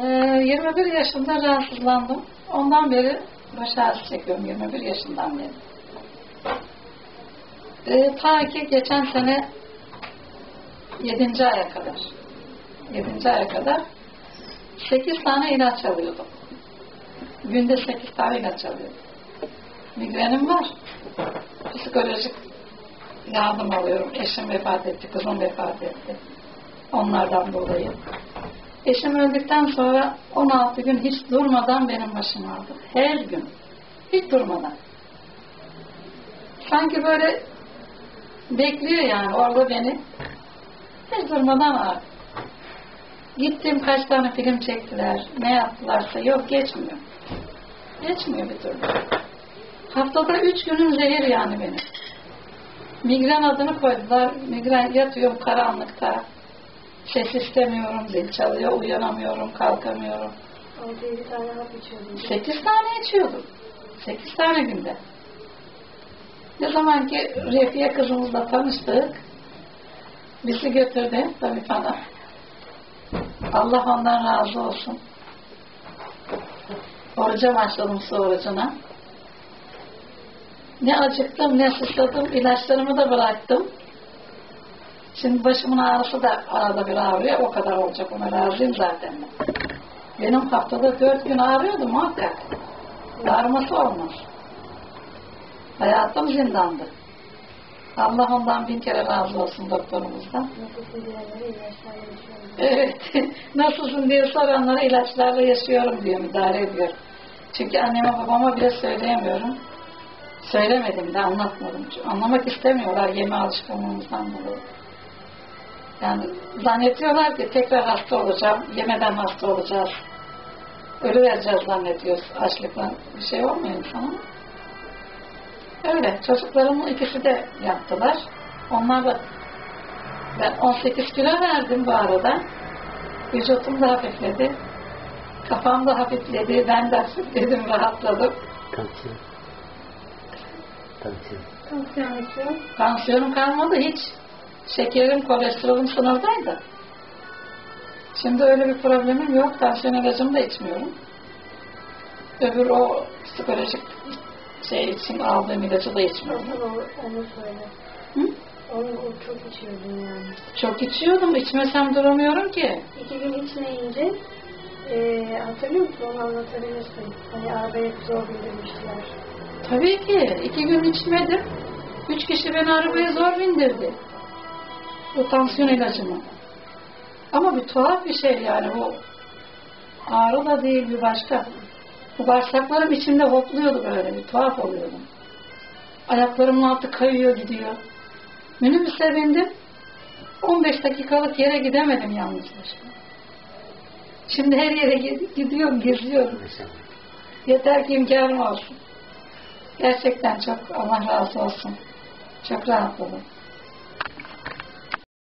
Ee, 21 yaşında rahatsızlandım. Ondan beri baş ağrısı çekiyorum 21 yaşından beri. Ee, ta ki geçen sene 7. aya kadar 7. aya kadar 8 tane ilaç alıyordum. Günde 8 tane ilaç alıyordum. Migrenim var. Psikolojik yardım alıyorum. Eşim vefat etti, kızım vefat etti. Onlardan dolayı. Eşim öldükten sonra 16 gün hiç durmadan benim başım ağrıdı. Her gün. Hiç durmadan. Sanki böyle bekliyor yani orada beni. Hiç durmadan ağrı. Gittim kaç tane film çektiler. Ne yaptılarsa yok geçmiyor. Geçmiyor bir türlü. Haftada üç günüm zehir yani benim. Migren adını koydular. Migren yatıyorum karanlıkta. Ses istemiyorum, zil çalıyor, uyanamıyorum, kalkamıyorum. 6-7 tane hap içiyordum. Sekiz tane içiyordum. Sekiz tane günde. Ne zaman ki Refiye kızımızla tanıştık, bizi götürdü tabii bana. Allah ondan razı olsun. Oruca başladım su orucuna. Ne acıktım ne susadım, ilaçlarımı da bıraktım. Şimdi başımın ağrısı da arada bir ağrıyor, o kadar olacak ona razıyım zaten ben. Benim haftada dört gün ağrıyordu muhakkak. Ağrıması olmaz. Hayatım zindandı. Allah ondan bin kere razı olsun doktorumuzdan. Evet. Nasılsın diye soranlara ilaçlarla yaşıyorum diyor, müdahale ediyor. Çünkü anneme babama bile söyleyemiyorum. Söylemedim de anlatmadım. Çünkü anlamak istemiyorlar yeme alışkanlığımızdan dolayı. Yani zannediyorlar ki tekrar hasta olacağım, yemeden hasta olacağız. Ölü vereceğiz zannediyoruz açlıkla. Bir şey olmuyor insana. Öyle. Çocuklarımın ikisi de yaptılar. Onlar da ben 18 kilo verdim bu arada. Vücudum da hafifledi. Kafam da hafifledi. Ben de hafifledim, rahatladım. Tansiyon. Tansiyon. Tansiyon. Tansiyonum kalmadı hiç. Şekerim, kolesterolüm sınırdaydı. Şimdi öyle bir problemim yok. Tansiyon ilacımı da içmiyorum. Öbür o psikolojik şey için aldığım ilacı da içmiyorum. Onu söyle. Hı? Onu o çok içiyordum yani. Çok içiyordum. İçmesem duramıyorum ki. İki gün içmeyince eee hatırlıyor musun? Onu anlatabilirsin. Hani arabaya zor bindirmiştiler. Tabii ki. iki gün içmedim. Üç kişi beni arabaya zor bindirdi. Bu tansiyon ilacımı. Ama bir tuhaf bir şey yani bu ağrı da değil bir başka. Bu bağırsaklarım içimde hopluyordu böyle bir tuhaf oluyordum. Ayaklarımın altı kayıyor gidiyor. Minibüse bindim. 15 dakikalık yere gidemedim yalnız. Şimdi her yere gid- gidiyorum, geziyorum. Yeter ki imkanım olsun. Gerçekten çok Allah razı olsun. Çok rahatladım.